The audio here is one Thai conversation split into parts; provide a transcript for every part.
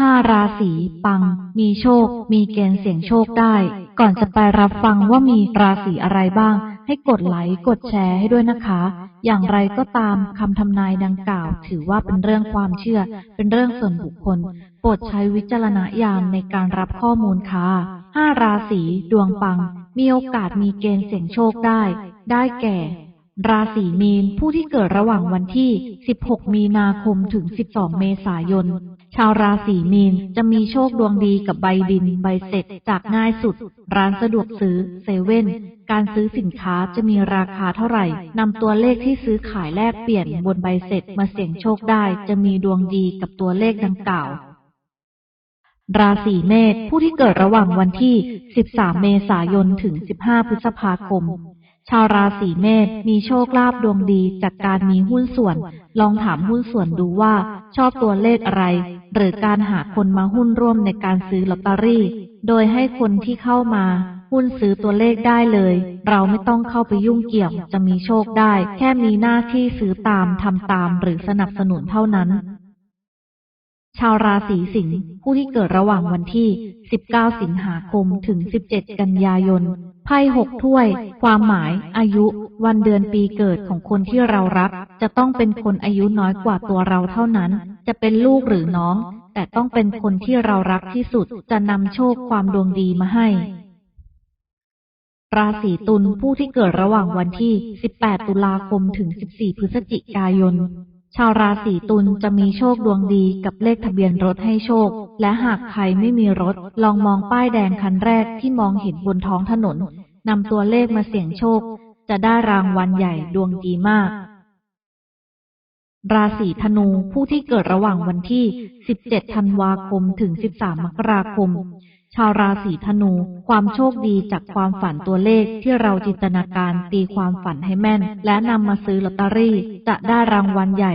ห้าราศีปัง มีโชค มีเกณฑ์เสี่ยงโชคได้ ก่อนจะไปรับฟังว่ามีราศีอะไรบ้าง ให้กดไลค์กดแชร์ให้ด้วยนะคะ อย่างไรก็ตามคำทำนายดังกล่าว ถือว่าเป็นเรื่องความเชื่อ เป็นเรื่องส่วนบุคคล โปรดใช้วิจารณญาณในการรับข้อมูลค่ะห้าราศีดวงปัง มีโอกาสมีเกณฑ์เสี่ยงโชคได้ ได้แก่ราศีมีนผู้ที่เกิดระหว่างวันที่ 16 มีนาคมถึง 12 เมษายน ชาวราศีมีนจะมีโชคดวงดีกับใบบินใบเสร็จจากง่ายสุด ร้านสะดวกซื้อเซเว่นการซื้อสินค้าจะมีราคาเท่าไหร่นำตัวเลขที่ซื้อขายแลกเปลี่ยนบนใบเสร็จมาเสี่ยงโชคได้จะมีดวงดีกับตัวเลขดังกล่าวราศีเมษผู้ที่เกิดระหว่างวันที่ 13 เมษายน ถึง 15 พฤษภาคม ชาวราศีเมษมีโชคลาภดวงดีจากการมีหุ้นส่วน ลองถามหุ้นส่วนดูว่าชอบตัวเลขอะไร หรือการหาคนมาหุ้นร่วมในการซื้อลอตเตอรี่ โดยให้คนที่เข้ามา หุ้นซื้อตัวเลขได้เลย เราไม่ต้องเข้าไปยุ่งเกี่ยวจะมีโชคได้ แค่มีหน้าที่ซื้อตามทำตามหรือสนับสนุนเท่านั้นชาวราศีสิงห์ผู้ที่เกิดระหว่างวันที่ 19 สิงหาคม ถึง 17 กันยายน ไพ่หกถ้วย ความหมาย อายุ วันเดือนปีเกิดของคนที่เรารัก จะต้องเป็นคนอายุน้อยกว่าตัวเราเท่านั้น จะเป็นลูกหรือน้อง แต่ต้องเป็นคนที่เรารักที่สุด จะนำโชคความดวงดีมาให้ ราศีตุลผู้ที่เกิดระหว่างวันที่ 18 ตุลาคมถึง 14 พฤศจิกายน ชาวราศีตุลจะมีโชคดวงดีกับเลขทะเบียนรถให้โชค และหากใครไม่มีรถ ลองมองป้ายแดงคันแรกที่มองเห็นบนท้องถนนนำตัวเลขมาเสี่ยงโชค จะได้รางวัลใหญ่ดวงดีมาก ราศีธนูผู้ที่เกิดระหว่างวันที่ 17 ธันวาคมถึง 13 มกราคม ชาวราศีธนู ความโชคดีจากความฝันตัวเลขที่เราจินตนาการตีความฝันให้แม่น และนำมาซื้อลอตเตอรี่ จะได้รางวัลใหญ่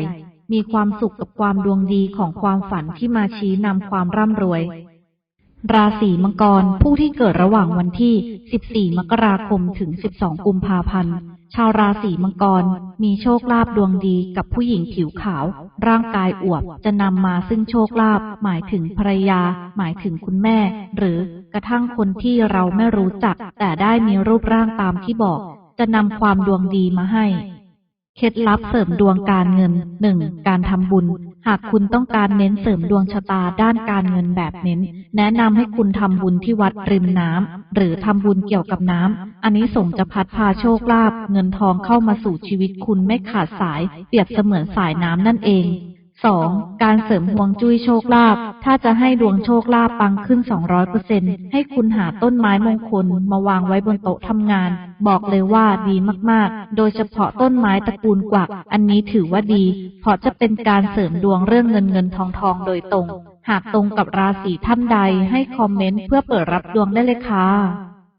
มีความสุขกับความดวงดีของความฝันที่มาชี้นำความร่ำรวย ราศีมังกร ผู้ที่เกิดระหว่างวันที่ 14 มกราคมถึง 12 กุมภาพันธ์ ชาวราศีมังกรมีโชคลาภดวงดีกับผู้หญิงผิวขาว ร่างกายอวบจะนำมาซึ่งโชคลาภหมายถึงภรรยา หมายถึงคุณแม่ หรือกระทั่งคนที่เราไม่รู้จัก แต่ได้มีรูปร่างตามที่บอก จะนำความดวงดีมาให้ เคล็ดลับเสริมดวงการเงิน 1. การทำบุญ หากคุณต้องการเน้นเสริมดวงชะตาด้านการเงินแบบเน้น แนะนำให้คุณทำบุญที่วัดริมน้ำหรือทำบุญเกี่ยวกับน้ำอันนี้ส่งจะพัดพาโชคลาภเงินทองเข้ามาสู่ชีวิตคุณไม่ขาดสาย เปรียบเสมือนสายน้ำนั่นเอง 2. การเสริมห่วงจุ้ยโชคลาภถ้าจะให้ดวงโชคลาภปังขึ้น 200%ให้คุณหาต้นไม้มงคลมาวางไว้บนโต๊ะทำงาน บอกเลยว่าดีมากๆ โดยเฉพาะต้นไม้ตระกูลกวัก อันนี้ถือว่าดี เพราะจะเป็นการเสริมดวงเรื่องเงินเงินทองทองโดยตรง หากตรงกับราศีท่านใดให้คอมเมนต์เพื่อเปิดรับดวงได้เลยค่ะ